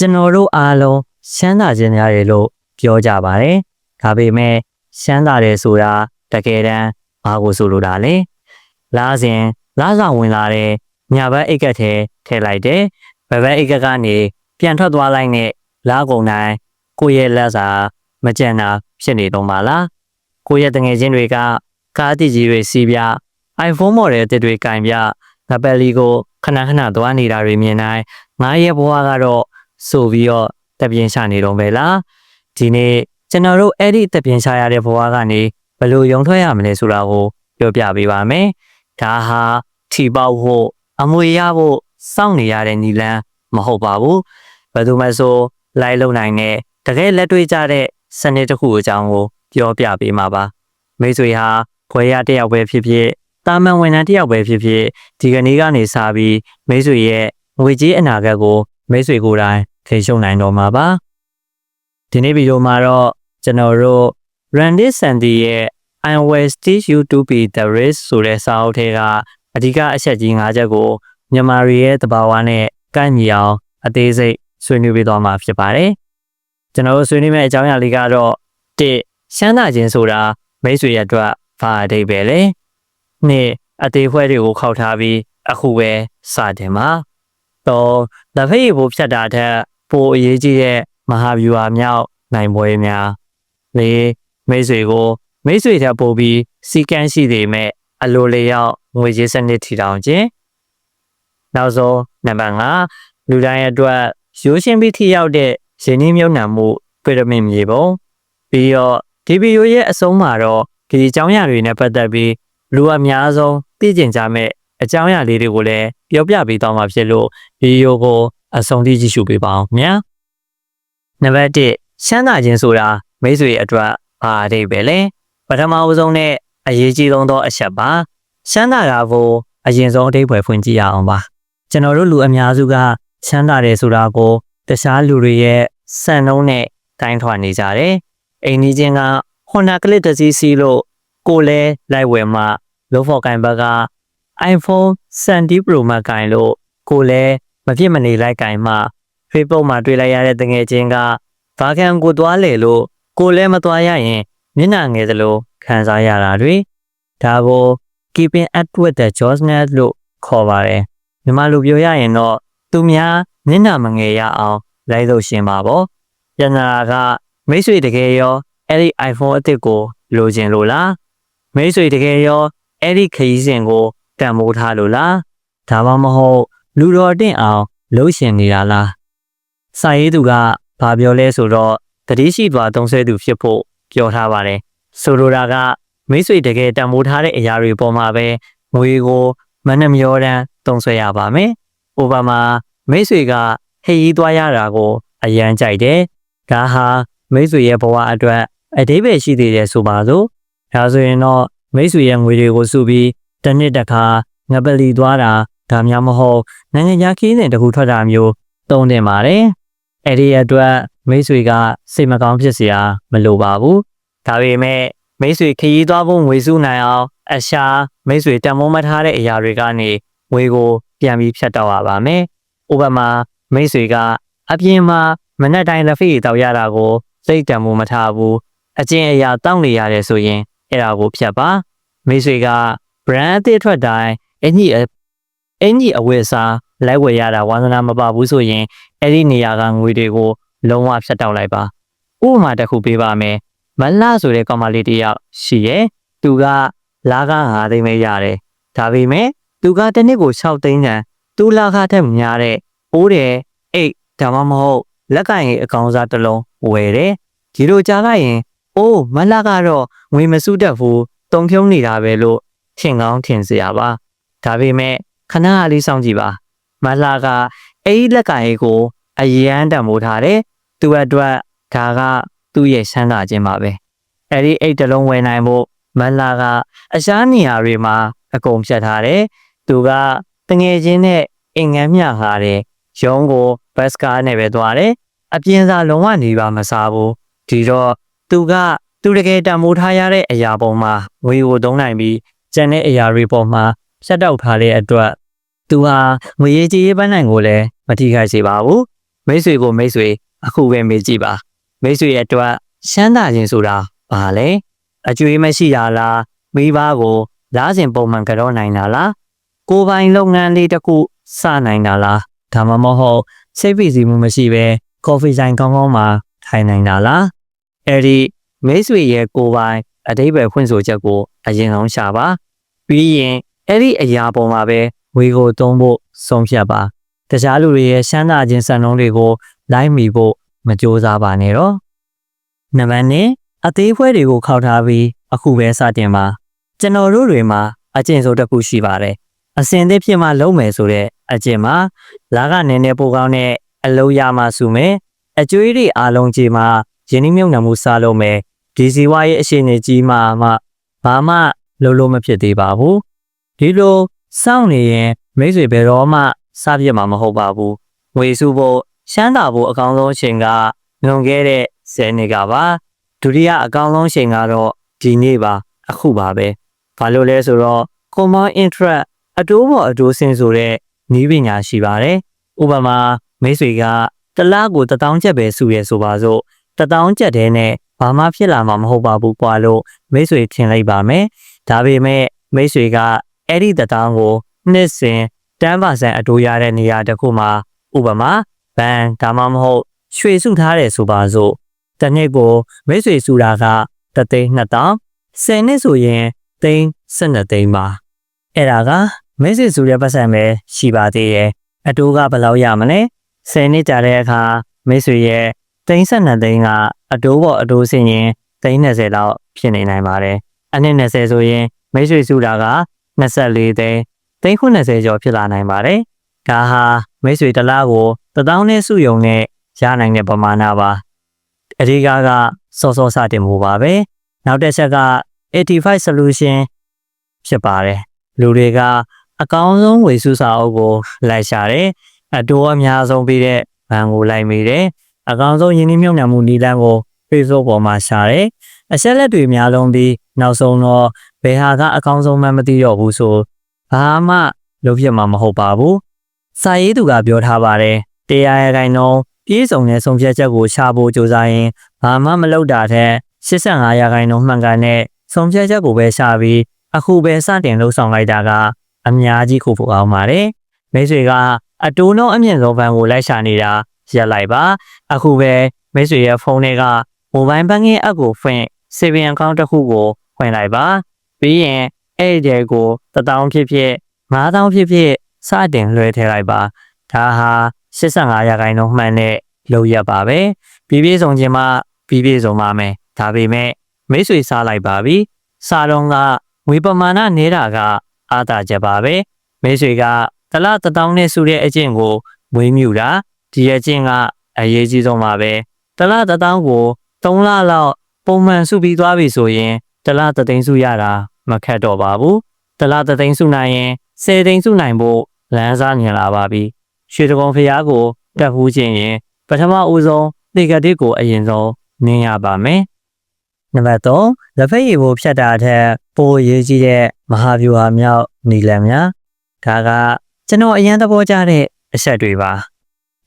ကျွန်တော်တို့အားလုံးရှမ်းသာခြင်းရတယ်လို့ပြောကြပါတယ်။ဒါပေမဲ့ရှမ်းသာတယ်ဆိုတာတကယ်တမ်းဘာကိုဆိုလိုတာလဲ။လားစဉ်လားဆောင်ဝင်လာတဲ့ညာဘက်အိတ်ကက်ထဲထည့်လိုက်တယ်။ဘက်ဘက်အိတ်ကက်ကနေပြန်ထွက်သွားလိုက်နဲ့လားကုန်တိုင်းကိုယ့်ရဲ့လက်စာမကြံတာဖြစ်နေတော့မှာလား။ကိုယ့်ရဲ့တငယ်ချင်းတွေကကားတိကြီးတွေစီးပြ iPhone model တစ်တွေကင်ပြငပက်လီကိုခဏခဏသွားနေတာတွေမြင်တိုင်းငါရဲ့ဘဝကတော့ ဆိုပြီးတော့တပြင်းရှာနေတော့ပဲလားဒီနေ့ကျွန်တော်တို့အဲ့ဒီတပြင်းရှာရတဲ့ဘဝကနေဘယ်လိုရုံထွက်ရမလဲဆိုတာကိုပြောပြပေးပါမယ်ဒါဟာထီပေါက်ဖို့အမွေရဖို့စောင့်နေရတဲ့နီလန်းမဟုတ်ပါဘူးဘယ်သူမှဆိုလိုက်လုံနိုင်တဲ့တကယ်လက်တွေ့ကြတဲ့စနစ်တစ်ခုအကြောင်းကိုပြောပြပေးမှာပါမိတ်ဆွေဟာဖွယ်ရတစ်ယောက်ပဲဖြစ်ဖြစ်တာမန်ဝန်ထမ်းတစ်ယောက်ပဲဖြစ်ဖြစ်ဒီကနေ့ကနေစပြီးမိတ်ဆွေရဲ့ငွေကြေးအနာဂတ်ကိုမိတ်ဆွေကိုယ်တိုင် ထိရှုံနိုင်တော့မှာပါဒီနေ့ဗီဒီယိုမှာတော့ကျွန်တော်တို့ Randy Sandy ရဲ့ I will teach you to be the risk ဆိုတဲ့စာအုပ်ထဲကအဓိကအချက်ကြီး၅ချက်ကိုမြန်မာရီရဲ့တဘာဝနဲ့ကိုက်ညီအောင်အသေးစိတ်ဆွေးနွေးပေးသွားမှာဖြစ်ပါတယ်ကျွန်တော်တို့ဆွေးနွေးမယ့်အကြောင်းအရာလေးကတော့၁ရှမ်းသာခြင်းဆိုတာမိတ်ဆွေရဲ့အတွက်ဘာအဓိပ္ပာယ်လဲနှစ်အသေးဖွဲတွေကိုခောက်ထားပြီးအခုပဲစတင်ပါတော့လက်ဖက်ရည်ပိုးဖြတ်တာထက် ပိုအရေးကြီးတဲ့မဟာဗျူဟာမြောက်နိုင်ပွဲများလေးမိတ်ဆွေကိုမိတ်ဆွေထပ်ပို့ပြီးစီကန်းရှိနေမဲ့အလိုလျောက်ငွေကြေးစနစ်ထီထောင်ခြင်းနောက်ဆုံးနံပါတ်5လူတိုင်းအတွက်ရိုးရှင်းပြီးထိရောက်တဲ့ရင်းနှီးမြှုပ်နှံမှုပီရမစ်မြေပုံပြီးတော့ဒီဗီဒီယိုရဲ့အဆုံးမှာတော့ဒီအကြောင်းအရာတွေနဲ့ပတ်သက်ပြီးလူအများဆုံးသိကျင်ကြမဲ့အကြောင်းအရာလေးတွေကိုလည်းပြောပြပေးသွားမှာဖြစ်လို့ဗီဒီယိုကို အဆုံးထိကြည့်ရှုပေးပါအောင်ခင်ဗျာနံပါတ်1ရှမ်းသာခြင်းဆိုတာမိတ်ဆွေအတွက်ဘာအဓိပ္ပာယ်လဲပထမအဆုံးနဲ့အရေးကြီးဆုံးသောအချက်ပါရှမ်းသာတာကိုအရင်ဆုံးအဓိပ္ပာယ်ဖွင့်ကြည့်ရအောင်ပါကျွန်တော်တို့လူအများစုကချမ်းသာတယ်ဆိုတာကိုတခြားလူတွေရဲ့စံနှုန်းနဲ့တိုင်းထွာနေကြတယ်အိမ်ကြီးချင်းကဟွန်ဒါကလစ်တစ်စီးစီးလို့ကိုလဲလိုက်ဝယ်မှလို့ဖော်ကန်ဘက်က iPhone 70 Pro Max ကင်လို့ကိုလဲ မဖြစ်မနေလိုက်ကင်မှ Facebook မှာတွေ့လိုက်ရတဲ့တငယ်ချင်းကဘာကံကိုသွားလေလို့ကိုလဲမသွားရရင်မျက်နှာငယ်သလိုခံစားရတာတွေဒါကို keeping up with the journey လို့ခေါ်ပါတယ်မြန်မာလိုပြောရရင်တော့သူများမျက်နှာမငယ်ရအောင်လိုက်လို့ရှင်ပါပေါ့ပြန်လာကမိတ်ဆွေတကယ်ရောအဲ့ဒီ iPhone အစ်စ်ကိုလိုချင်လို့လားမိတ်ဆွေတကယ်ရောအဲ့ဒီခရီးစဉ်ကိုတန်မိုးထားလို့လားဒါမှမဟုတ် လူတော်တင့်အောင်လှုပ်ရှင်နေတာလားစာရေးသူကဘာပြောလဲဆိုတော့တတိရှိသွားသုံးဆွဲသူဖြစ်ဖို့ပြောထားပါတယ်ဆိုလိုတာကမိတ်ဆွေတကယ်တန်မိုးထားတဲ့အရာတွေပေါ်မှာပဲငွေကိုမနှမျောတမ်းသုံးဆွဲရပါမယ်အိုဘာမာမိတ်ဆွေကဟေးကြီးသွားရတာကိုအရန်ကြိုက်တယ်ဒါဟာမိတ်ဆွေရဲ့ဘဝအတွက်အတိပ္ပယ်ရှိသေးတယ်ဆိုပါစို့ဒါဆိုရင်တော့မိတ်ဆွေရဲ့ငွေတွေကိုစုပြီးတစ်နှစ်တစ်ခါငပလီသွားတာ ဒါများမဟုတ်နိုင်ငံခြားခီးစဉ်တစ်ခုထွက်တာမျိုးသုံးတင်ပါတယ်အဲ့ဒီအတွက်မိတ်ဆွေကစိတ်မကောင်းဖြစ်စရာမလိုပါဘူးဒါပေမဲ့မိတ်ဆွေခရီးသွားဖို့ငွေစုနိုင်အောင်အရှာမိတ်ဆွေတန်မိုးမထားတဲ့အရာတွေကနေငွေကိုပြန်ပြီးဖြတ်တော့ရပါမယ်ဥပမာမိတ်ဆွေကအပြင်မှာမနက်တိုင်းလက်ဖေးတောက်ရတာကိုစိတ်တံမိုးမထားဘူးအကျင့်အရာတောင်းနေရတယ်ဆိုရင်အဲ့ဒါကိုဖြတ်ပါမိတ်ဆွေက brand အသစ်ထွက်တိုင်းအညီ အညီအဝယ်စားလိုက်ဝယ်ရတာဝါသနာမပါဘူးဆိုရင်အဲ့ဒီနေရာကငွေတွေကို လုံးဝဖြတ်တောက်လိုက်ပါဥပမာတစ်ခုပေးပါမယ်မလဆိုတဲ့ကောင်မလေးတယောက်ရှိရဲ့သူကလာက9သိန်းပဲရတယ်ဒါပေမဲ့သူကတစ်နှစ်ကို6သိန်းတန်သူလာကထက်များတဲ့အိုးတယ်အိတ်ဒါမှမဟုတ်လက်ကင်ရဲ့အကောင်စားတစ်လုံးဝယ်တယ်ဒီလိုကြားလိုက်ရင်အိုးမလကတော့ငွေမစုတတ်ဘူးတုံဖြုံးနေတာပဲလို့ထင်ကောင်းထင်စရာပါဒါပေမဲ့ ခဏလေးစောင့်ကြည့်ပါမလာကအဲ့ဒီလက်ကင်ကိုအရန်တံမိုးထားတယ်သူ့အတွက်ဒါကသူ့ရဲ့ဆန်းသာခြင်းပါပဲအဲ့ဒီအိတ်တလုံးဝယ်နိုင်ဖို့မလာကအရှားနေရာတွေမှာအကုန်ဖြတ်ထားတယ်သူကတငယ်ချင်းနဲ့အင်ငန်းမျှဟာတယ်ရုံးကိုဘတ်စကားနဲ့ပဲသွားတယ်အပြင်းစားလုံးဝနေပါမစားဘူးဒီတော့သူကသူတကယ်တံမိုးထားရတဲ့အရာပေါ်မှာငွေကိုသုံးနိုင်ပြီးကျန်တဲ့အရာတွေပေါ်မှာဖြတ်တောက်ထားတဲ့အတွက် သူဟာငွေရေးကြေးရေးပန်းနိုင်ကိုလည်းမထိခိုက်စေပါဘူးမမိတ်ဆွေကိုမိတ်ဆွေအခုပဲမေးကြည့်ပါမိတ်ဆွေရဲ့အတွက်ရှမ်းသာခြင်းဆိုတာဘာလဲအကျွေးမရှိရလားမိဘကိုလားစဉ်ပုံမှန်ကြောနိုင်တာလားကိုယ်ပိုင်လုပ်ငန်းလေးတစ်ခုစနိုင်တာလားဒါမှမဟုတ်စိတ်ဖိစီးမှုမရှိဘဲကော်ဖီဆိုင်ကောင်းကောင်းမှာထိုင်နိုင်တာလားအဲ့ဒီမိတ်ဆွေရဲ့ကိုယ်ပိုင်အတိပ္ပယ်ဖွင့်ဆိုချက်ကိုအရင်ဆုံးရှာပါပြီးရင်အဲ့ဒီအရာပေါ်မှာပဲ ဝေကိုသုံးဖို့ဆုံးဖြတ်ပါတခြားလူတွေရဲ့ရှမ်းသာခြင်းစံနှုန်းတွေကိုလိုက်မိဖို့မကြိုးစားပါနဲ့တော့နံပါတ်1အသေးဖွဲတွေကိုခောက်ထားပြီးအခုပဲစတင်ပါကျွန်တော်တို့တွေမှာအကျင့်ဆိုတစ်ခုရှိပါတယ်အစင်သစ်ဖြစ်မှလုံးမယ်ဆိုတဲ့အကျင့်မှာလာကနည်းနည်းပိုကောင်းတဲ့အလုံးရမှစုမယ်အကျွေးတွေအားလုံးကြီးမှာယင်းနှမြုံနှံမှုစားလုံးမယ်ဒီစီဝါရဲ့အရှိန်နေကြီးမှမှဘာမှလုံးလုံးမဖြစ်သေးပါဘူးဒီလို စောင့်နေရင်မိတ်ဆွေဘယ်တော့မှစပြစ်မှာမဟုတ်ပါဘူးငွေစုဖို့ရှမ်းသာဖို့အကောင်းဆုံးအချိန်ကလွန်ခဲ့တဲ့10နှစ်ကပါဒုတိယအကောင်းဆုံးအချိန်ကတော့ဒီနေ့ပါအခုပါပဲဘာလို့လဲဆိုတော့ common interest အတိုးပေါ်အတိုးစင်ဆိုတဲ့နည်းပညာရှိပါတယ်ဥပမာမိတ်ဆွေကတစ်လားကိုတစ်တောင်းချက်ပဲစုရဲဆိုပါစို့တစ်တောင်းချက်တည်းနဲ့ဘာမှဖြစ်လာမှာမဟုတ်ပါဘူးကွာလို့မိတ်ဆွေထင်လိုက်ပါမယ်ဒါပေမဲ့မိတ်ဆွေက အဲ့ဒီတစ်တောင်းကိုနှစ်စဉ်10%အတိုးရတဲ့နေရာတစ်ခုမှာဥပမာဘန်ဒါမှမဟုတ်ရွှေစုထားတယ်ဆိုပါစို့တစ်နှစ်ကိုမိတ်ဆွေစုတာကတသိန်း2000 10နှစ်ဆိုရင်သိန်း12သိန်းပါအဲ့ဒါကမိတ်ဆွေစုတဲ့ပတ်စံပဲရှိပါသေးတယ်အတိုးကဘယ်လောက်ရမလဲ10နှစ်ကြာတဲ့အခါမိတ်ဆွေရဲ့သိန်း12သိန်းကအတိုးပေါ်အတိုးစင်ရင်သိန်း20လောက်ဖြစ်နေနိုင်ပါတယ်အနှစ်20ဆိုရင်မိတ်ဆွေစုတာက 24သိန်းသိန်း90ကျော်ဖြစ်လာနိုင်ပါတယ်ဒါဟာမိတ်ဆွေတစ်လားကို1000နဲ့စုယုံနဲ့ရနိုင်တဲ့ပမာဏပါအဒီကားကစောစောစတင်မှုပါပဲနောက်တစ်ချက်က85 solution ဖြစ်ပါတယ်လူတွေကအကောင်းဆုံးဝေစုစာအုပ်ကိုလိုက်ရှာတယ်အတိုးအများဆုံးပြီးတဲ့ဘဏ်ကိုလိုက်မိတယ်အကောင်းဆုံးယင်းနှမြုံနှံမှုနည်းလမ်းကို Facebook ပေါ်မှာရှာတယ်အချက်လက်တွေအများလုံးပြီးနောက်ဆုံးတော့ ဘယ်ဟာကအကောင်းဆုံးမှမသိတော့ဘူးဆိုဘာမှလုပ်ဖြစ်မှာမဟုတ်ပါဘူးစာရေးသူကပြောထားပါတယ်တရားရခိုင်နှုန်းပြည့်စုံတဲ့ဆုံးဖြတ်ချက်ကိုရှာဖို့ကြိုးစားရင်ဘာမှမလုပ်တာတဲ့85ရာခိုင်နှုန်းမှန်ကန်တဲ့ဆုံးဖြတ်ချက်ကိုပဲရှာပြီးအခုပဲစတင်လှုပ်ဆောင်လိုက်တာကအများကြီးခုဖို့အောင်ပါတယ်မိတ်ဆွေကအတိုးနှုန်းအမြင့်ဆုံးဘဏ်ကိုလိုက်ရှာနေတာရက်လိုက်ပါအခုပဲမိတ်ဆွေရဲ့ဖုန်းထဲက mobile banking app ကိုဖွင့် saving account တစ်ခုကိုဖွင့်လိုက်ပါ ပြီးရင်အဲ့ဒီကို1000ဖြစ်ဖြစ်9000ဖြစ်ဖြစ်စတင်လွှဲထည့်လိုက်ပါဒါဟာ85ရာခိုင်နှုန်းမှန်တဲ့လောက်ရပါပဲပြည်ပြည့်စုံခြင်းမှပြည်ပြည့်စုံပါမယ်ဒါပေမဲ့မိတ်ဆွေစားလိုက်ပါပြီစားတော့ကဝေပမာဏနေတာကအာသာချက်ပါပဲမိတ်ဆွေကတလားတထောင်နဲ့စုတဲ့အကျင့်ကိုမွေးမြူတာဒီအကျင့်ကအရေးကြီးဆုံးပါပဲတလားတထောင်ကို3လလောက်ပုံမှန်စုပြီးသွားပြီဆိုရင်တလားတသိန်းစုရတာ မခက်တော့ပါဘူးတလားတသိန်းစုနိုင်ရင်10သိန်းစုနိုင်ဖို့လမ်းစားမြင်လာပါပြီရွှေတကုံဖျားကိုတက်ဟူးခြင်းရင်ပထမဦးဆုံးတေကတိကိုအရင်ဆုံးနင်းရပါမယ်နံပါတ်3လက်ဖက်ရည်ကိုဖြတ်တာထက်ပိုရေးကြီးတဲ့မဟာဗျူဟာမြောက်နီလန်များဒါကကျွန်တော်အရင်သဘောကျတဲ့အချက်တွေပါ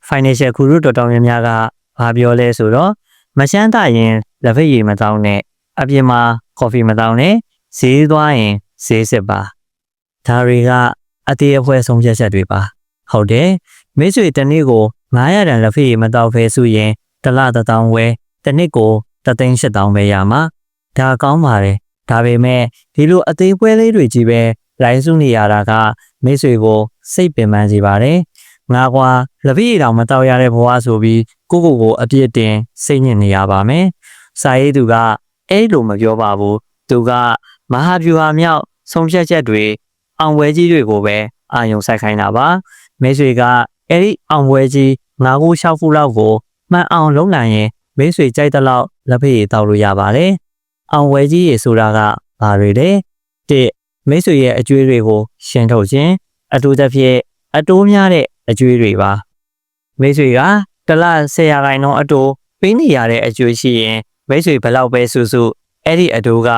financial guru တော်တော်များများကဘာပြောလဲဆိုတော့မရှမ်းတာရင်လက်ဖက်ရည်မတောင်းနဲ့အပြင်မှာ coffee မတောင်းနဲ့ ဈေးသွားရင်ဈေးစစ်ပါဒါတွေကအသေးအဖွဲဆုံးဖြတ်ချက်တွေပါ ဟုတ်တယ်မိတ်ဆွေတစ်နေ့ကို900တန်လက်ဖက်ရည်မတောက်ဖဲဆိုရင်တစ်လတစ်တောင်းဝဲတစ်နှစ်ကို3သိန်း8000ပဲရမှာဒါကောင်းပါတယ်ဒါပေမဲ့ဒီလိုအသေးပွဲလေးတွေကြီးပဲလိုင်းစုနေရတာကမိတ်ဆွေကိုစိတ်ပင်ပန်းစေပါတယ်ငါကွာလက်ဖက်ရည်တောင်မတောက်ရတဲ့ဘဝဆိုပြီးကိုကိုကိုအပြစ်တင်စိတ်ညစ်နေရပါမယ်စာရေးသူကအဲ့လိုမပြောပါဘူးသူက မဟာဗျူဟာမြောက်ဆုံးဖြတ်ချက်တွေအောင်ပွဲကြီးတွေကိုပဲအာယုံဆိုင်ခိုင်းတာပါမိတ်ဆွေကအဲ့ဒီအောင်ပွဲကြီးငါးခု၆ခုလောက်ကိုမှန်အောင်လုပ်နိုင်ရင်မိတ်ဆွေကြိုက်တဲ့လောက်လက်ဖက်ရည်တောက်လို့ရပါတယ်အောင်ပွဲကြီးရေဆိုတာကဘာတွေလဲတစ်မိတ်ဆွေရဲ့အကျွေးတွေကိုရှင်းထုတ်ခြင်းအထူးသဖြင့်အတိုးများတဲ့အကျွေးတွေပါမိတ်ဆွေကတစ်လ10ရာခိုင်နှုန်းအတိုးပေးနေရတဲ့အကျွေးရှိရင်မိတ်ဆွေဘလောက်ပဲစုစုအဲ့ဒီအတိုးက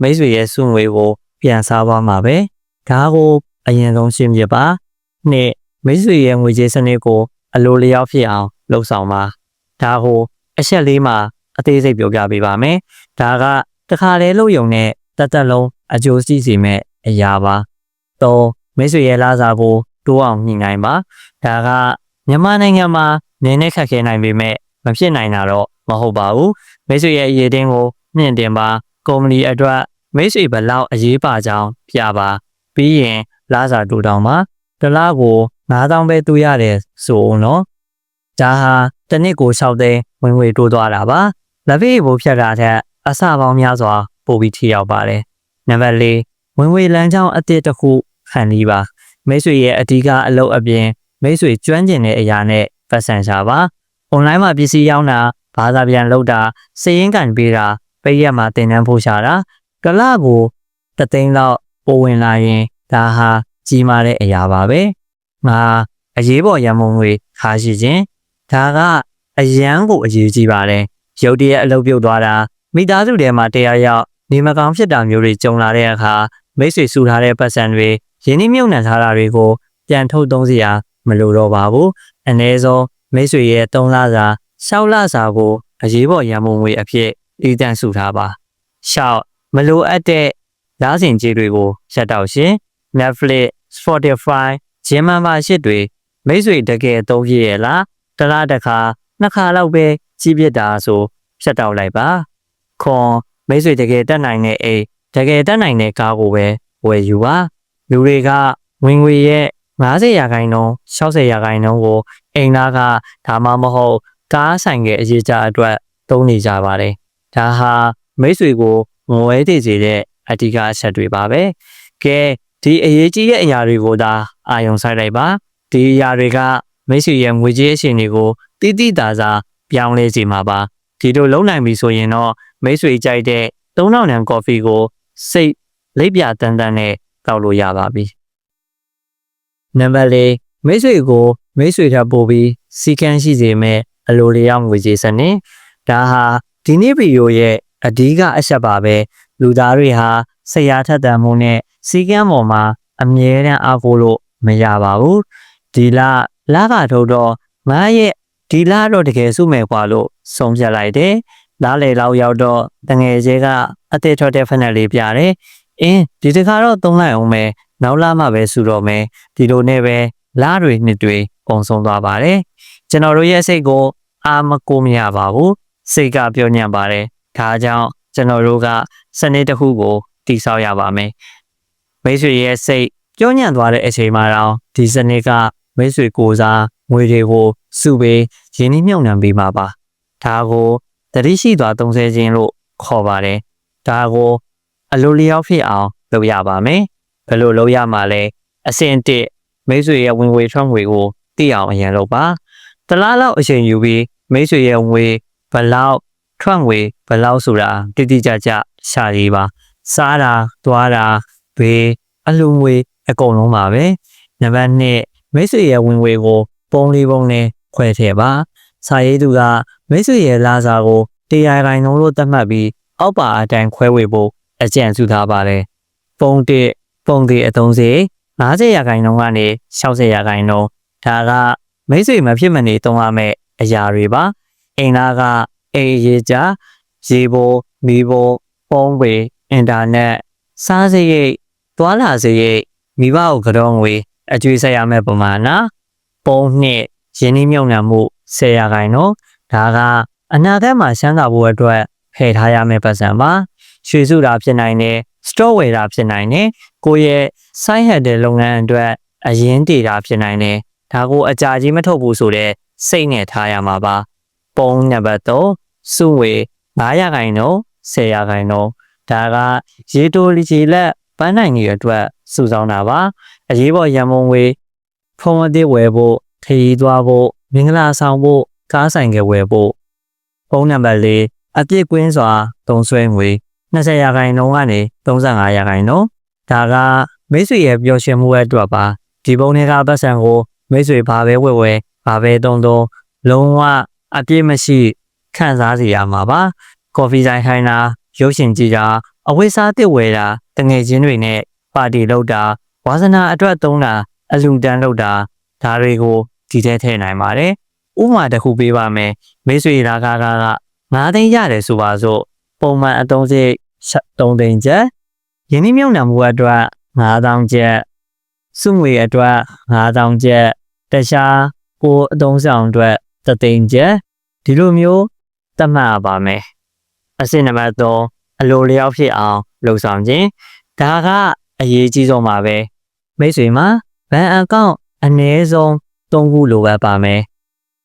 မိတ်ဆွေရဲ့စုငွေကိုပြန်စားသွားမှာပဲဒါကိုအရင်ဆုံးရှင်းပြပါနှစ်မိတ်ဆွေရဲ့ငွေကြေးစနစ်ကို အလိုလျောက်ဖြစ်အောင်လှုပ်ဆောင်ပါဒါကိုအချက်လေးမှာအသေးစိတ်ပြောပြပေးပါမယ်ဒါကတခါလေလှုပ်ယုံနဲ့တက်တက်လုံးအကျိုးစီးစီမဲ့အရာပါ၃မိတ်ဆွေရဲ့လာစားကိုတိုးအောင်ညှိနှိုင်းပါဒါကမြန်မာနိုင်ငံမှာနည်းနည်းခက်ခဲနိုင်ပေမဲ့မဖြစ်နိုင်တာတော့မဟုတ်ပါဘူးမိတ်ဆွေရဲ့အရေးတင်းကိုမြင့်တင်ပါ ကုမ္ပဏီအတွက်မိတ်ဆွေဘယ်လောက်အရေးပါကြောင်းပြပါပြီးရင်လာစားတူတောင်းပါတစ်လားကို9000ပဲတူရတယ်ဆိုအောင်နော်ဒါဟာတစ်နှစ်ကို6သိန်းဝင်ငွေတိုးသွားတာပါလက်ဖေးဘိုးဖြတ်တာထက်အဆပေါင်းများစွာပိုပြီးထိရောက်ပါတယ်နံပါတ်၄ဝင်ငွေလမ်းကြောင်းအသစ်တစ်ခုဖန်တီးပါမိတ်ဆွေရဲ့အဓိကအလုပ်အပြင်မိတ်ဆွေကျွမ်းကျင်တဲ့အရာနဲ့ပတ်စံရှာပါ။ online မှာပစ္စည်းရောင်းတာဘာသာပြန်လုပ်တာစည်ရင်းကန်ပေးတာ ပိတ်ရက်မှာတင်နန်းဖို့ရှာတာကလကိုတသိန်းလောက်ပိုဝင်လာရင်ဒါဟာကြီးမားတဲ့အရာပါပဲ။ငါအရေးပေါ်ရန်မုံငွေခါရှိခြင်းဒါကအရန်ကိုအရေးကြီးပါတယ်။ရုတ်တရက်အလုပ်ပြုတ်သွားတာမိသားစုထဲမှာတရားရောက်နေမကောင်းဖြစ်တာမျိုးတွေကြုံလာတဲ့အခါမိတ်ဆွေစုထားတဲ့ပတ်စံတွေရင်းနှီးမြှုပ်နှံထားတာတွေကိုပြန်ထုတ်သုံးစရာမလိုတော့ပါဘူးအ ਨੇ ဆုံးမိတ်ဆွေရဲ့3လစာ6လစာကိုအရေးပေါ်ရန်ပုံငွေအဖြစ် တည်တံ့စုထားပါရှောက်မလိုအပ်တဲ့ရားစင်ကြီးတွေကိုရှက်တော့ရှင် Netflix Spotify ဂျင်းမန်ပါရှစ်တွေမိတ်ဆွေတကယ်သုံးပြရဲ့လားတစ်လားတစ်ခါနှစ်ခါလောက်ပဲကြီးပြစ်တာဆိုဖြတ်တောက်လိုက်ပါခွန်မိတ်ဆွေတကယ်တက်နိုင်တဲ့အိမ်တကယ်တက်နိုင်တဲ့ကားကိုပဲဝယ်ယူပါလူတွေကဝင်ငွေရဲ့50ရာခိုင်နှုန်း60ရာခိုင်နှုန်းကိုအိမ်သားကဒါမှမဟုတ်ကားဆိုင်ရဲ့အရေးကြအတွက်သုံးနေကြပါတယ် ဒါဟာမိတ်ဆွေကိုငွေတည်စေတဲ့အဓိကအချက်တွေပါပဲကဲဒီအရေးကြီးတဲ့အရာတွေကိုသာအာရုံစိုက်လိုက်ပါဒီအရာတွေကမိတ်ဆွေရဲ့ငွေကြေးအရှင်တွေကိုတိတိတသာပြောင်းလဲစေမှာပါဒီလိုလုံနိုင်ပြီဆိုရင်တော့မိတ်ဆွေကြိုက်တဲ့3000တန်ကော်ဖီကိုစိတ်လိပ်ပြတန်းတန်းနဲ့တောက်လို့ရပါပြီနံပါတ်၄မိတ်ဆွေကိုမိတ်ဆွေထပ်ပို့ပြီးစီကန်းရှိစေမဲ့အလိုလျောက်ငွေကြေးစနစ်ဒါဟာ ဒီနေ့ဗီဒီယိုရဲ့အဓိကအချက်ပါပဲလူသားတွေဟာဆရာထက်တန်မှုနဲ့စီကံပေါ်မှာအမြဲတမ်းအားကိုးလို့မရပါဘူးဒီလလကထုတ်တော့ငါရဲ့ဒီလတော့တကယ်စုမယ်ကွာလို့ဆုံးဖြတ်လိုက်တယ်နားလေလောက်ရောက်တော့တငယ်ချင်းကအသက်ထွက်တဲ့ဖက်နယ်လေးပြတယ်အင်းဒီတခါတော့သုံးလိုက်အောင်မယ်နောက်လာမှပဲစုတော့မယ်ဒီလိုနဲ့ပဲလားတွေနှစ်တွေပုံဆုံးသွားပါတယ်ကျွန်တော်တို့ရဲ့စိတ်ကိုအာမကိုမရပါဘူး စိတ်ကပြောညံ့ပါတယ်ဒါကြောင့်ကျွန်တော်တို့ကစနစ်တစ်ခုကိုတည်ဆောက်ရပါမယ်မိတ်ဆွေရဲ့စိတ်ပြောညံ့သွားတဲ့အချိန်မှာတော့ဒီစနစ်ကမိတ်ဆွေကိုစားငွေတွေကိုစုပေးရင်းနှီးမြှုပ်နှံပေးမှာပါဒါကိုတတိရှိသွားသုံးဆဲခြင်းလို့ခေါ်ပါတယ်ဒါကိုအလိုလျောက်ဖြစ်အောင်လုပ်ရပါမယ်ဘယ်လိုလုပ်ရမှာလဲအဆင့်တစ်မိတ်ဆွေရဲ့ဝင်ငွေထွက်ငွေကိုသိအောင်အရင်လုပ်ပါတလားလောက်အချိန်ယူပြီးမိတ်ဆွေရဲ့ငွေ ဘယ်လောက်ထွက်ငွေဘယ်လောက်ဆိုတာတိတိကျကျရှာရေးပါစားတာသွားတာဘေးအလှငွေအကုန်လုံးပါပဲနံပါတ်2မိတ်ဆွေရဲ့ဝင်ငွေကို ပုံလေးပုံနဲ့ခွဲထည့်ပါစာရေးသူကမိတ်ဆွေရဲ့လာစာကိုတရားခိုင်နှုန်းလို့သတ်မှတ်ပြီးအောက်ပါအတိုင်းခွဲဝေဖို့အကြံပြုထားပါတယ်ပုံတစ်ပုံဒီအသုံးစီ50ရာခိုင်နှုန်းကနေ60ရာခိုင်နှုန်းဒါကမိတ်ဆွေမဖြစ်မနေသုံးရမယ့်အရာတွေပါ အိမ်သားကအိမ်ရေးကြရေပိုးမီးပိုးဖုန်းပေအင်တာနက်စားစရိတ်တွာလာစရိတ်မိဘကိုကြောငွေအကျွေးဆက်ရမယ့်ပမာဏပုံနှစ်ရင်းနှီးမြှုပ်နှံမှု10ရာခိုင်နှုန်းဒါကအနာဂတ်မှာရှမ်းသာဖို့အတွက်ဖယ်ထားရမယ့်ပတ်စံပါရွှေစုတာဖြစ်နိုင်တယ် store ဝယ်တာဖြစ်နိုင်တယ်ကိုယ့်ရဲ့ site handle လုပ်ငန်းအတွက်အရင်တည်တာဖြစ်နိုင်တယ်ဒါကိုအကြာကြီးမထုတ်ဘူးဆိုတော့စိတ်နဲ့ထားရမှာပါ ပုံနံပါတ်3စုဝေ900ခိုင်နှုန်း1000ခိုင်နှုန်းဒါကရေတိုလီချီလက်ပန်းနိုင်ကြီးအတွက်စုဆောင်းတာပါအရေးပေါ်ရန်မုံငွေဖုန်းအသစ်ဝယ်ဖို့ခရီးသွားဖို့မင်္ဂလာဆောင်ဖို့ကားဆိုင်ကဝယ်ဖို့ဖုန်းနံပါတ်၄အပြည့်ကွင်းစွာသုံးစွဲငွေ20ရာခိုင်နှုန်းကနေ35ရာခိုင်နှုန်းဒါကမိတ်ဆွေရဲ့ပျော်ရွှင်မှုရဲ့အတွက်ပါဒီပုံတွေကပတ်စံကိုမိတ်ဆွေဘာပဲဝယ်ဝယ်ဘာပဲတုံးတုံးလုံးဝ အပြည့်မရှိခံစားစီရမှာပါကော်ဖီဆိုင်ခိုင်းတာရုပ်ရှင်ကြည့်တာအဝိစားတစ်ဝယ်တာတငယ်ချင်းတွေနဲ့ပါတီလုပ်တာဝါစနာအတွက်သုံးတာအလူတန်းလုပ်တာဒါတွေကိုဒီထဲထည့်နိုင်ပါတယ်ဥပမာတစ်ခုပေးပါမယ်မိတ်ဆွေရာကားက9သိန်းရတယ်ဆိုပါစို့ပုံမှန်အသုံးစရိတ်3သိန်းကျပ်ယင်းနှမြုံနံမှုအတွက်9000ကျပ်စုငွေအတွက်9000ကျပ်တခြားကိုအသုံးဆောင်အတွက် 3သိန်းကျပ်ဒီလိုမျိုးသတ်မှတ်ရပါမယ်အဆင့်နံပါတ်3အလိုလျောက်ဖြစ်အောင်လှုပ်ဆောင်ခြင်းဒါကအရေးကြီးဆုံးပါပဲမိတ်ဆွေမှာဘဏ်အကောင့်အနည်းဆုံး3ခုလိုပဲပါမယ်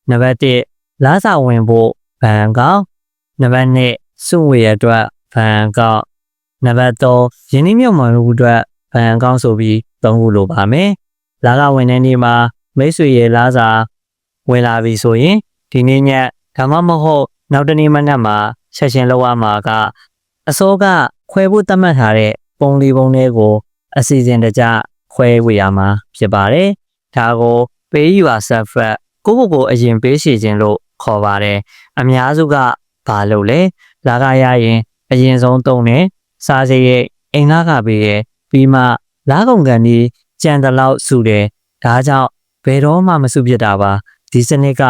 နံပါတ်1လာစာဝင်ဖို့ဘဏ်အကောင့်နံပါတ်2စုငွေအတွက်ဘဏ်အကောင့်နံပါတ်3ယင်းနှမြုံမှန်မှုအတွက်ဘဏ်အကောင့်ဆိုပြီး3ခုလိုပါမယ်လာကဝင်တဲ့နေ့မှာမိတ်ဆွေရဲ့လာစာ ဝင်လာပြီဆိုရင်ဒီနေ့ညဒါမှမဟုတ်နောက်တနေ့မနက်မှာဆက်ရှင်လောက်ရမှာကအစောကခွဲဖို့တတ်မှတ်ထားတဲ့ပုံလေးပုံလေးကို အစီအစဉ်တကျခွဲဝေရမှာဖြစ်ပါတယ်။ဒါကို pay yourself ကိုယ့်ကိုယ်ကိုအရင်ပေးစီခြင်းလို့ခေါ်ပါတယ်။အများစုကဘာလို့လဲ။လာကရရင် အရင်ဆုံးတုံးတယ်။စားစရိတ်အိမ်သားကပေးရဲ့ပြီးမှလာကုန်ကန်ဒီကြံတလောက်စုတယ်။ဒါကြောင့်ဘယ်တော့မှမစုပြစ်တာပါ။ ဒီစနစ်က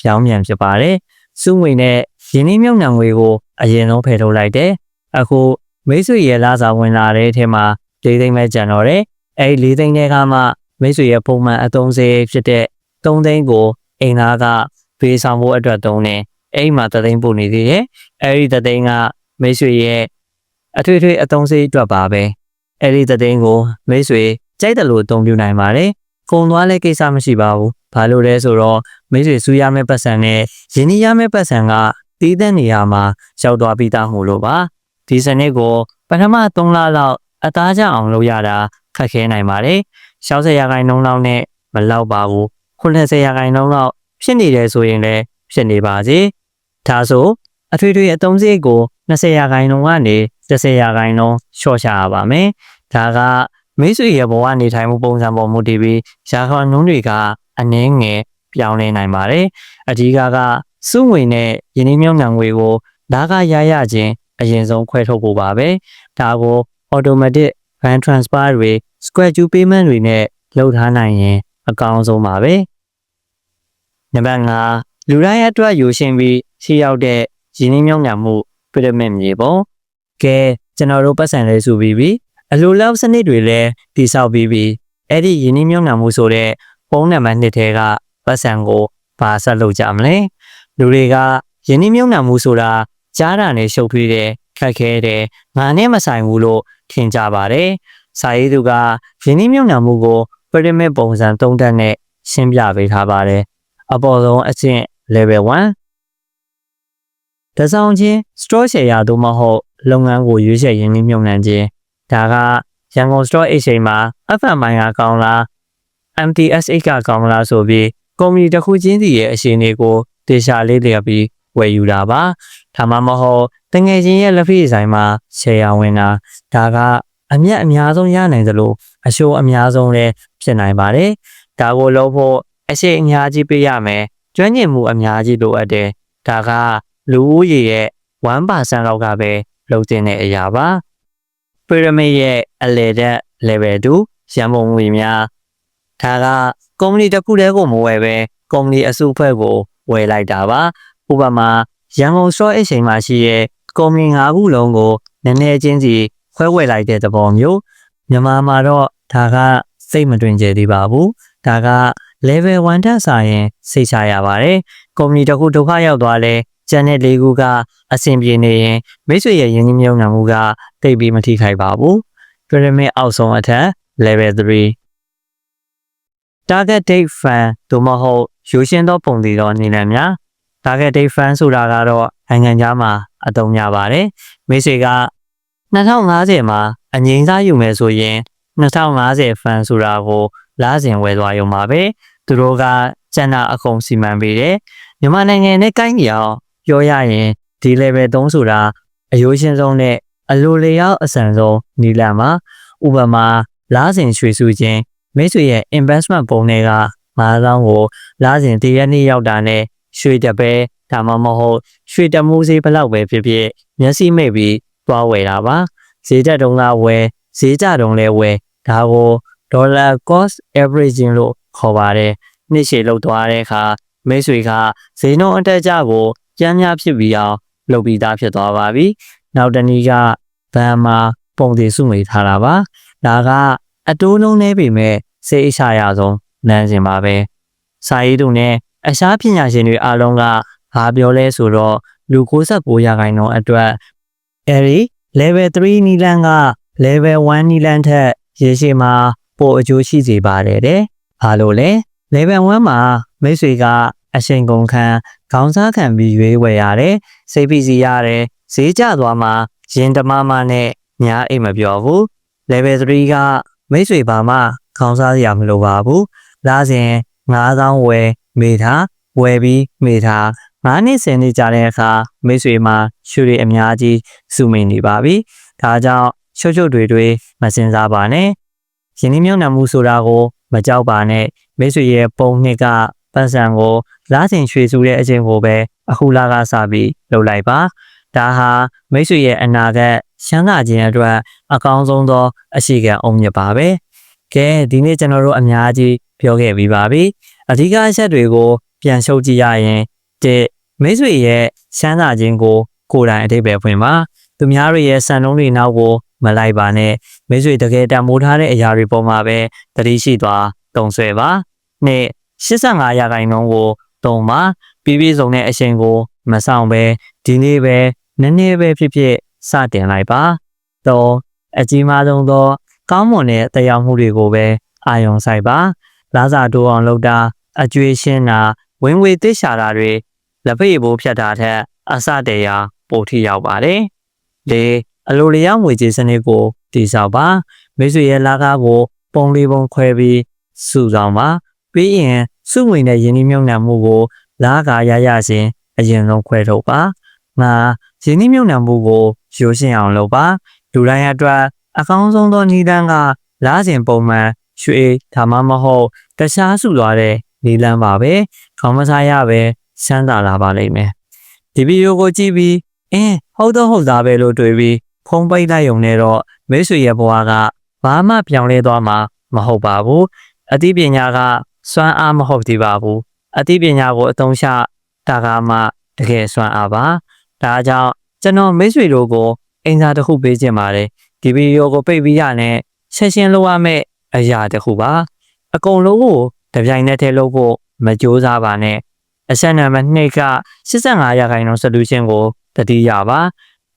ပြောင်းပြန်ဖြစ်ပါတယ်။စုငွေနဲ့ရင်းနှီးမြှုပ်နှံငွေကိုအရင်ဆုံးဖယ်ထုတ်လိုက်တယ်။အခုမိတ်ဆွေရဲ့လာစာဝင်လာတဲ့အထက်မှာ၄သိန်းပဲကျန်တော့တယ်။အဲဒီ၄သိန်းထဲကမှမိတ်ဆွေရဲ့ပုံမှန်အသုံးစရိတ်ဖြစ်တဲ့၃သိန်းကိုအိမ်သားကပေးဆောင်ဖို့အတွက်သုံးတယ်။အဲ့ဒီမှာသသိန်းပို့နေသေးတယ်။အဲ့ဒီသသိန်းကမိတ်ဆွေရဲ့အထွေထွေအသုံးစရိတ်အတွက်ပါပဲ။အဲ့ဒီသသိန်းကိုမိတ်ဆွေကြိုက်တယ်လို့အသုံးပြုနိုင်ပါတယ်။ကုံသွားလဲကိစ္စမရှိပါဘူး။ ဘာလို့လဲဆိုတော့မိတ်ဆွေစူးရမယ့်ပတ်စံနဲ့ရင်းနှီးရမယ့်ပတ်စံကတီးတဲ့နေရာမှာရောက်သွားပြီးသားမှုလို့ပါ။ဒီစနစ်ကိုပထမ3လလောက်အသားကျအောင်လုပ်ရတာခက်ခဲနိုင်ပါတယ်။60ရာခိုင်နှုန်းလောက်နဲ့မလောက်ပါဘူး။80ရာခိုင်နှုန်းလောက်ဖြစ်နေတယ်ဆိုရင်လည်းဖြစ်နေပါစေ။ဒါဆိုအထွေထွေအသုံးစရိတ်ကို20ရာခိုင်နှုန်းကနေ30ရာခိုင်နှုန်းလျှော့ချရပါမယ်။ဒါကမိတ်ဆွေရဲ့ဘဝနေထိုင်မှုပုံစံပေါ်မူတည်ပြီးရာခိုင်နှုန်းတွေက အနည်းငယ်ပြောင်းလဲနိုင်ပါတယ်။အဓိကကစုငွေနဲ့ယင်းနှမြုံနှံငွေကိုဒါကရရခြင်းအရင်ဆုံးခွဲထုတ်ဖို့ပါပဲ။ဒါကို automatic bank transfer တွေ schedule payment တွေနဲ့လုပ်ထားနိုင်ရင်အကောင်းဆုံးပါပဲ။နံပါတ်5လူတိုင်းအတွက်ယူရှင်ပြီးရှိရောက်တဲ့ရင်းနှီးမြှုပ်နှံမှု pyramid မြေပုံကဲကျွန်တော်တို့ပတ်စံလေးစုပြီးပြီအလိုလောက်စနစ်တွေလည်းတည်ဆောက်ပြီးပြီအဲ့ဒီရင်းနှီးမြှုပ်နှံမှုဆိုတဲ့ ပုံနံပါတ်1ထဲကပတ်စံကိုပါဆက်လုပ်ကြမလဲလူတွေကယင်းနှမြုံနှံမှုဆိုတာကြားတာနဲ့ရှုပ်ထွေးတယ်ခက်ခဲတယ်ငါနဲ့မဆိုင်ဘူးလို့ထင်ကြပါတယ်စာရေးသူကယင်းနှမြုံနှံမှုကိုပရမစ်ပုံစံ၃တက်နဲ့ရှင်းပြပေးထားပါတယ်အပေါ်ဆုံးအဆင့် level 1တစောင်းချင်း store share သို့မဟုတ်လုပ်ငန်းကိုရွေးချယ်ရင်းနှီးမြှုပ်နှံခြင်းဒါကရန်ကုန် store exchange မှာ FM ကကောင်းလား MTSH ကကောင်းလားဆိုပြီးကုမ္ပဏီတစ်ခုချင်းစီရဲ့အခြေအနေကိုတေချာလေးလျက်ပြီးဝယ်ယူတာပါဒါမှမဟုတ်တငယ်ချင်းရဲ့လက်ဖေးဆိုင်မှာ share ဝင်တာဒါကအမြတ်အများဆုံးရနိုင်သလိုအရှိုးအများဆုံးလည်းဖြစ်နိုင်ပါတယ်ဒါကိုလုပ်ဖို့အရှိအများကြီးပေးရမယ်ကျွမ်းကျင်မှုအများကြီးလိုအပ်တယ်ဒါကလူဦးရေရဲ့1%လောက်ကပဲလုပ်တင်တဲ့အရာပါ pyramid ရဲ့အလေတဲ့ level 2ရန်ပုံငွေများ ဒါကကုမ္ပဏီတစ်ခုတည်းကိုမဝယ်ပဲကုမ္ပဏီအစုအဖွဲ့ကိုဝယ်လိုက်တာပါဥပမာရန်ကုန် store exchange မှာရှိတဲ့ကုမ္ပဏီ၅ခုလုံးကိုနည်းနည်းချင်းစီခွဲဝယ်လိုက်တဲ့သဘောမျိုးမြန်မာမှာတော့ဒါကစိတ်မတွင်ကြသေးပါဘူးဒါက level 1တက်စာရင်စိတ်ချရပါတယ်ကုမ္ပဏီတစ်ခုဒုက္ခရောက်သွားလဲကျန်တဲ့၄ခုကအဆင်ပြေနေရင်မိတ်ဆွေရဲ့ယဉ်ကျေးမြုံနှံမှုကတိတ်ပြီးမထိခိုက်ပါဘူး pyramid အောက်ဆုံးအထက် level 3 target date fund သို့မဟုတ်ရိုးရှင်းသောပုံစံသောအနေနဲ့များ target date fund ဆိုတာကတော့နိုင်ငံခြားမှာအသုံးများပါတယ်မိတ်ဆွေက2050မှာအငိမ့်စားယူမယ်ဆိုရင်2050 fund ဆိုတာကိုလားစဉ်ဝယ်သွားရုံပါပဲသူတို့ကကျန်တာအကုန်စီမံပေးတယ်မြန်မာနိုင်ငံနဲ့ကိုင်းကြအောင်ပြောရရင်ဒီ level 3ဆိုတာအယိုးရှင်းဆုံးနဲ့အလိုလျောက်အဆန်ဆုံးနီလန်မှာဥပမာလားစဉ်ရွှေစုခြင်း မိတ်ဆွေရဲ့ investment ပုံတွေက9000ကိုလားစဉ်တရရက်နေ့ရောက်တာနဲ့ရွှေတပဲဒါမှမဟုတ်ရွှေတမိုးဈေးဘလောက်ပဲဖြစ်ဖြစ်မျက်စိမိတ်ပြီးသွားဝယ်တာပါဈေးတက်တုံးကဝယ်ဈေးကျတုံးလဲဝယ်ဒါကို dollar cost averaging လို့ခေါ်ပါတယ်နှစ်ရှည်လောက်သွားတဲ့အခါမိတ်ဆွေကဈေးနှုန်းအတက်ကြကိုကြမ်းများဖြစ်ပြီးအောင်လုပ်ပြီးသားဖြစ်သွားပါပြီနောက်တစ်နည်းကဘန်မှာပုံသေးစုမိထားတာပါဒါကအတိုးလုံးနေပေမဲ့ စိတ်အချရဆုံးနန်းစင်ပါပဲစာရေးသူနဲ့အရှားပညာရှင်တွေအားလုံးကဘာပြောလဲဆိုတော့လူ69ရာခိုင်နှုန်းအတွက်အဲဒီ level 3နီလန်က level 1နီလန်ထက်ရေရှည်မှာပိုအကျိုးရှိစေပါတယ်တဲ့။ဘာလို့လဲ level 1မှာမိတ်ဆွေကအရှင်ကုန်ခံခေါင်းစားခံပြီးရွေးဝယ်ရတယ်။စိတ်ဖိစီရတယ်။ဈေးကျသွားမှရင်တမမနဲ့ညာအိမ်မပြောဘူး။ level 3ကမိတ်ဆွေဘာမှ ခေါင်းစားရမလိုပါဘူး။လာစဉ်9000ဝယ်မိထားဝယ်ပြီးမိထား9နှစ်10နှစ်ကြာတဲ့အခါမိတ်ဆွေမှာရွှေတွေအများကြီးစုမိနေပါပြီ။ဒါကြောင့်ရှုပ်ရှုပ်တွေတွေမစင်စားပါနဲ့။ယင်းနှမြုံနှံမှုဆိုတာကိုမကြောက်ပါနဲ့။မိတ်ဆွေရဲ့ပုံနှစ်ကပတ်စံကိုလားစင်ရွှေစုတဲ့အချိန်ကိုပဲအခုလာကစပြီးလှုပ်လိုက်ပါ။ဒါဟာမိတ်ဆွေရဲ့အနာဂတ်ရှမ်းသာခြင်းအတွက်အကောင်းဆုံးသောအရှိကံအုံမြစ်ပါပဲ။ ကဲဒီနေ့ကျွန်တော်တို့အများကြီးပြောခဲ့ပြီးပါပြီ။အဓိကအချက်တွေကိုပြန်ရှုပ်ကြည့်ရရင်တစ်မိတ်ဆွေရဲ့ရှမ်းသာခြင်းကိုကိုယ်တိုင်အတိတ်ပဲဖွင့်ပါသူများတွေရဲ့စံနှုန်းတွေနောက်ကိုမလိုက်ပါနဲ့မိတ်ဆွေတကယ်တန်မိုးထားတဲ့အရာတွေပေါ်မှာပဲတတိရှိသွားတုံဆွဲပါနှစ်85ရာခိုင်နှုန်းကိုတုံပါပြီးပြီးဆုံးတဲ့အချိန်ကိုမဆောင်ပဲဒီနေ့ပဲနည်းနည်းပဲဖြစ်ဖြစ်စတင်လိုက်ပါတော့အကြီးမားဆုံးသော ကောင်းမွန်တဲ့တရားမှုတွေကိုပဲအာယုံဆိုင်ပါလာစာတိုးအောင်လုပ်တာအကျွေးရှင်းတာဝင်ငွေသိရှာတာတွေလက်ဖေးဘိုးဖြတ်တာထက်အစတရာပိုထိရောက်ပါတယ်။လေအလိုလျောင်းငွေကြေးစနစ်ကိုတည်ဆောက်ပါမိတ်ဆွေရဲ့လာကားကိုပုံလေးပုံခွဲပြီးစုဆောင်ပါပြီးရင်စုငွေနဲ့ယင်းနှမြုံနှံမှုကိုလာကာရရစဉ်အရင်ဆုံးခွဲထုတ်ပါငါယင်းနှမြုံနှံမှုကိုရိုးရှင်းအောင်လုပ်ပါလူတိုင်းအတွက် အကောင်းဆုံးသောနည်းလမ်းကလားစဉ်ပုံမှန်ရွှေဒါမှမဟုတ်တခြားစုသွားတဲ့နည်းလမ်းပါပဲခေါင်းမစားရပဲစမ်းသာလာပါလိမ့်မယ်ဒီဗီဒီယိုကိုကြည့်ပြီးအင်းဟုတ်တော့ဟုတ်သားပဲလို့တွေးပြီးဖုံးပိတ်လိုက်ုံနဲ့တော့မိတ်ဆွေရဲ့ဘဝကဘာမှပြောင်းလဲသွားမှာမဟုတ်ပါဘူးအသိပညာကစွမ်းအားမဟုတ်သေးပါဘူးအသိပညာကိုအသုံးချတာကမှတကယ်စွမ်းအားပါဒါကြောင့်ကျွန်တော်မိတ်ဆွေတို့ကိုအင်စာတစ်ခုပေးခြင်းပါတယ် ဒီဗီဒီယိုကိုပိတ်ပြီးရနဲ့ဆက်ရှင်းလုပ်ရမယ့်အရာတစ်ခုပါအကုန်လုံးကိုတပြိုင်နက်တည်းလုပ်ဖို့မကြိုးစားပါနဲ့အဆက်နံပါတ်2က85ရာခိုင်နှုန်း solution ကိုတတိယပါ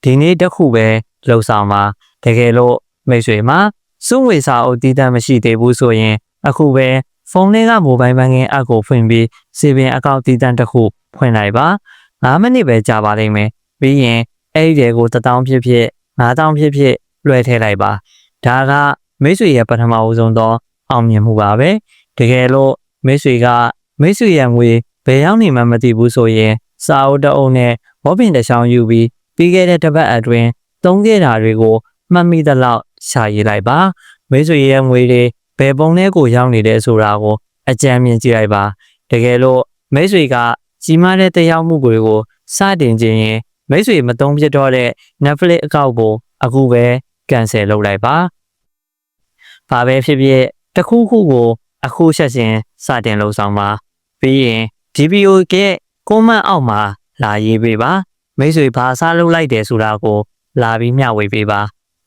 ဒီနေ့တစ်ခုပဲလှုပ်ဆောင်ပါတကယ်လို့မိတ်ဆွေမှာစုငွေစာအုပ်တည်တံ့မရှိသေးဘူးဆိုရင် အခုပဲဖုန်းလေးကမိုဘိုင်းဘန်ကင်အပ်ကိုဖွင့်ပြီးစီပင်အကောင့်တည်တံ့တစ်ခုဖွင့်လိုက်ပါ9မိနစ်ပဲကြာပါလိမ့်မယ်ပြီးရင်အဲ့ဒီတွေကို1000ဖြစ်ဖြစ်9000ဖြစ်ဖြစ် လွှဲထည့်လိုက်ပါဒါကမိတ်ဆွေရဲ့ပထမအဦးဆုံးသောအောင်မြင်မှုပါပဲတကယ်လို့မိတ်ဆွေကမိတ်ဆွေရဲ့ငွေဘယ်ရောက်နေမှမသိဘူးဆိုရင်စာအုပ်တအုပ်နဲ့ဘောပင်တစ်ချောင်းယူပြီးပြီးခဲ့တဲ့တစ်ပတ်အတွင်းသုံးခဲ့တာတွေကိုမှတ်မိသလောက်ရှာရေးလိုက်ပါမိတ်ဆွေရဲ့ငွေတွေဘယ်ပုံထဲကိုရောက်နေတယ်ဆိုတာကိုအကြံမြင်ကြည့်လိုက်ပါတကယ်လို့မိတ်ဆွေကကြီးမားတဲ့တရားမှုတွေကိုစတင်ခြင်းရင်မိတ်ဆွေမသုံးဖြစ်တော့တဲ့ Netflix အကောင့်ကိုအခုပဲ cancel လုပ်လိုက်ပါ။ဘာပဲဖြစ်ဖြစ်တစ်ခုခုကိုအခုချက်ချင်းစတင်လှုပ်ဆောင်ပါပြီးရင် DBO က comment အောက်မှာလာရေးပေးပါမိတ်ဆွေဘာစားလုပ်လိုက်တယ်ဆိုတာကို လာပြီးမျှဝေပေးပါ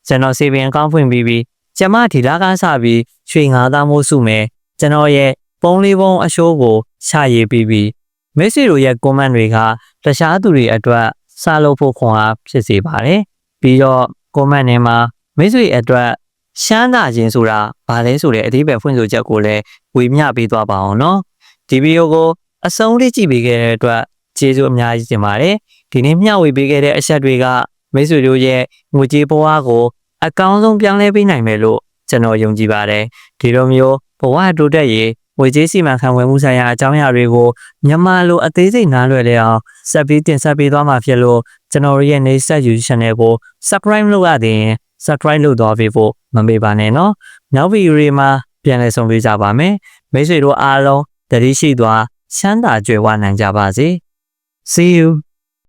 ကျွန်တော်စေပင်အကောင့်ဖွင့်ပြီးပြီးကျမဒီလာကားစပြီးရွှေငါးသားမိုးစုမယ်ကျွန်တော်ရဲ့ပုံလေးပုံအရှိုးကိုချရေးပြီးပြီးမိတ်ဆွေတို့ရဲ့ comment တွေကတခြားသူတွေအတွက်စားလုပ်ဖို့ခွန်အားဖြစ်စေပါတယ်ပြီးတော့ comment ထဲမှာ မိတ်ဆွေအတွက်ရှမ်းသာခြင်းဆိုတာဘာလဲဆိုတဲ့အသေးပဲဖွင့်ဆိုချက်ကိုလည်းဝေမျှပေးသွားပါအောင်နော်ဒီဗီဒီယိုကိုအဆုံးလေးကြည့်ပေးခဲ့တဲ့အတွက်ကျေးဇူးအများကြီးတင်ပါတယ်ဒီနေ့မျှဝေပေးခဲ့တဲ့အချက်တွေကမိတ်ဆွေတို့ရဲ့ငွေကြေးဘဝကိုအကောင်းဆုံးပြောင်းလဲပေးနိုင်မယ်လို့ကျွန်တော်ယုံကြည်ပါတယ်ဒီလိုမျိုးဘဝတိုးတက်ရေးငွေကြေးစီမံခန့်ခွဲမှုဆိုင်ရာအကြောင်းအရာတွေကိုမြန်မာလိုအသေးစိတ်နားလည်တဲ့အောင်ဆက်ပြီးတင်ဆက်ပေးသွားမှာဖြစ်လို့ကျွန်တော်ရဲ့ Next YouTube Channel ကို Subscribe လုပ်ရသေးရင် Subscribe လုပ်သွားပေးဖို့မမေ့ပါနဲ့နော်နောက်ဗီဒီယိုတွေမှာပြန်လည်ဆုံတွေ့ကြပါမယ်မိတ်ဆွေတို့အားလုံးတတိရှိသွားချမ်းသာကြွယ်ဝနိုင်ကြပါစေ See you